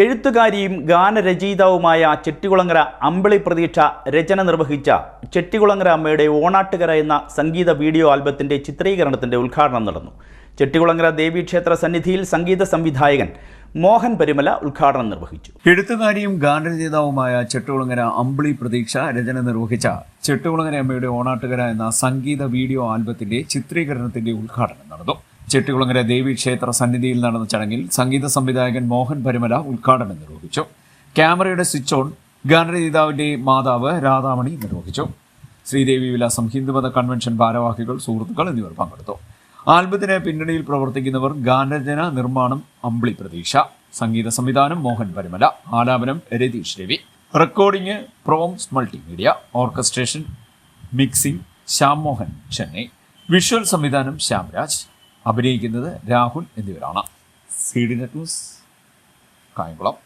എഴുത്തുകാരിയും ഗാനരചയിതാവുമായ ചെട്ടികുളങ്ങര അമ്പിളി പ്രതീക്ഷ രചന നിർവഹിച്ച ചെട്ടികുളങ്ങര അമ്മയുടെ ഓണാട്ടുകര എന്ന സംഗീത വീഡിയോ ആൽബത്തിന്റെ ചിത്രീകരണത്തിന്റെ ഉദ്ഘാടനം നടന്നു. ചെട്ടികുളങ്ങര ദേവീക്ഷേത്ര സന്നിധിയിൽ സംഗീത സംവിധായകൻ മോഹൻ പരിമല ഉദ്ഘാടനം നിർവഹിച്ചു. എഴുത്തുകാരിയും ഗാനരചയിതാവുമായ ചെട്ടുകുളങ്ങര അമ്പിളി പ്രതീക്ഷ രചന നിർവഹിച്ച ചെട്ടുകുളങ്ങര അമ്മയുടെ ഓണാട്ടുകര എന്ന സംഗീത വീഡിയോ ആൽബത്തിന്റെ ചിത്രീകരണത്തിന്റെ ഉദ്ഘാടനം നടന്നു. ചെട്ടുകുളങ്ങര ദേവീക്ഷേത്ര സന്നിധിയിൽ നടന്ന ചടങ്ങിൽ സംഗീത സംവിധായകൻ മോഹൻ പരിമല ഉദ്ഘാടനം നിർവഹിച്ചു. ക്യാമറയുടെ സ്വിച്ച് ഓൺ ഗാനരചയിതാവിന്റെ മാതാവ് രാധാമണി നിർവഹിച്ചു. ശ്രീദേവി വിലാസം ഹിന്ദുമത കൺവെൻഷൻ ഭാരവാഹികൾ സുഹൃത്തുക്കൾ എന്നിവർ പങ്കെടുത്തു. ആൽബത്തിന് പിന്നണിയിൽ പ്രവർത്തിക്കുന്നവർ ഗാനരചന നിർമ്മാണം അമ്പിളി പ്രതീക്ഷ. സംഗീത സംവിധാനം മോഹൻ പരിമല ആലാപനം Ratheesh Ravi. Recording Proms multimedia orchestration mixing Shyam Mohan Chennai. Visual സംവിധാനം ശ്യാംരാജ് അഭിനയിക്കുന്നത് രാഹുൽ എന്നിവരാണ്. C D net news Kayamkulam.